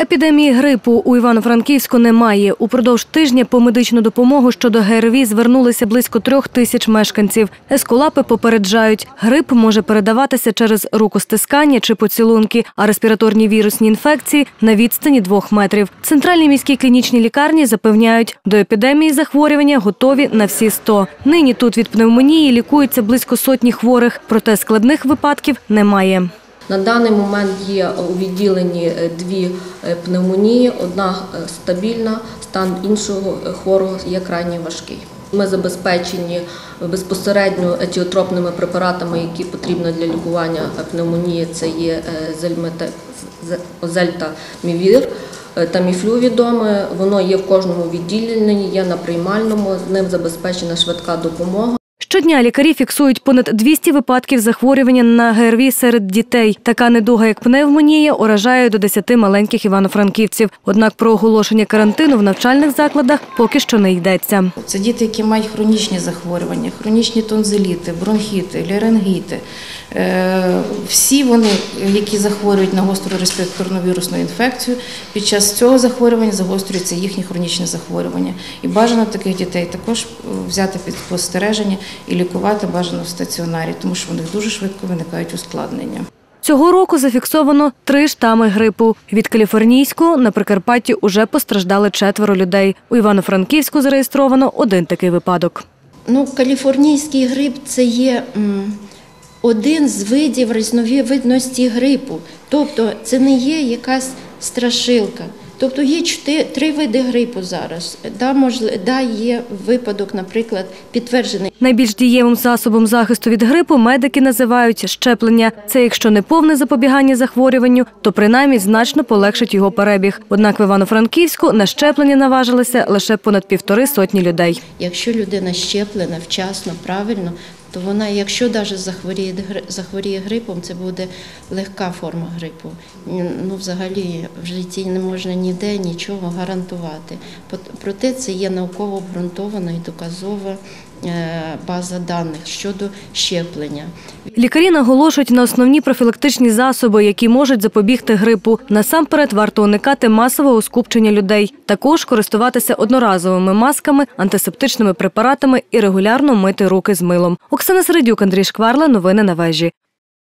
Епідемії грипу у Івано-Франківську немає. Упродовж тижня по медичну допомогу щодо ГРВІ звернулися близько трьох тисяч мешканців. Ескулапи попереджають, грип може передаватися через рукостискання чи поцілунки, а респіраторні вірусні інфекції на відстані двох метрів. В Центральній міській клінічній лікарні запевняють, до епідемії захворювання готові на всі 100. Нині тут від пневмонії лікується близько сотні хворих, проте складних випадків немає. На даний момент є у відділенні е, дві е, пневмонії, одна е, стабільна, стан іншого хворого є крайні важкий. Ми забезпечені безпосередньо етіотропними препаратами, які потрібні для лікування пневмонії. Це є е, зельмете- з- озельта мівір. е, Таміфлю відоме, воно є в кожному відділенні, є на приймальному, з ним забезпечена швидка допомога. Щодня лікарі фіксують понад 200 випадків захворювання на ГРВІ серед дітей. Така недуга, як пневмонія, уражає до 10 маленьких івано-франківців. Однак про оголошення карантину в навчальних закладах поки що не йдеться. Це діти, які мають хронічні захворювання, хронічні тонзиліти, бронхіти, ларингіти. Е, Всі вони, які захворюють на гостру респіраторну вірусну інфекцію, під час цього захворювання загострюється їхнє хронічне захворювання. І бажано таких дітей також е, взяти під спостереження і лікувати бажано в стаціонарі, тому що у них дуже швидко виникають ускладнення. Цього року зафіксовано три штами грипу. Від каліфорнійського на Прикарпатті уже постраждали четверо людей. У Івано-Франківську зареєстровано один такий випадок. Ну, каліфорнійський грип це є один з видів різновидності грипу. Тобто це не є якась страшилка. Тобто є три види грипу зараз. Да, можливо, да, є випадок, наприклад, підтверджений Найбільш дієвим засобом захисту від грипу медики називають щеплення. Це якщо не повне запобігання захворюванню, то принаймні значно полегшить його перебіг. Однак в Івано-Франківську на щеплення наважилися лише понад півтори сотні людей. Якщо людина щеплена вчасно, правильно, то вона, якщо навіть захворіє, захворіє грипом, це буде легка форма грипу. Ну, взагалі, в житті не можна ніде нічого гарантувати. Проте це є науково обґрунтовано і доказова е, база даних щодо щеплення. Лікарі наголошують на основні профілактичні засоби, які можуть запобігти грипу. Насамперед варто уникати масового скупчення людей. Також користуватися одноразовими масками, антисептичними препаратами і регулярно мити руки з милом. Оксана Середюк, Андрій Шкварла. Новини на вежі.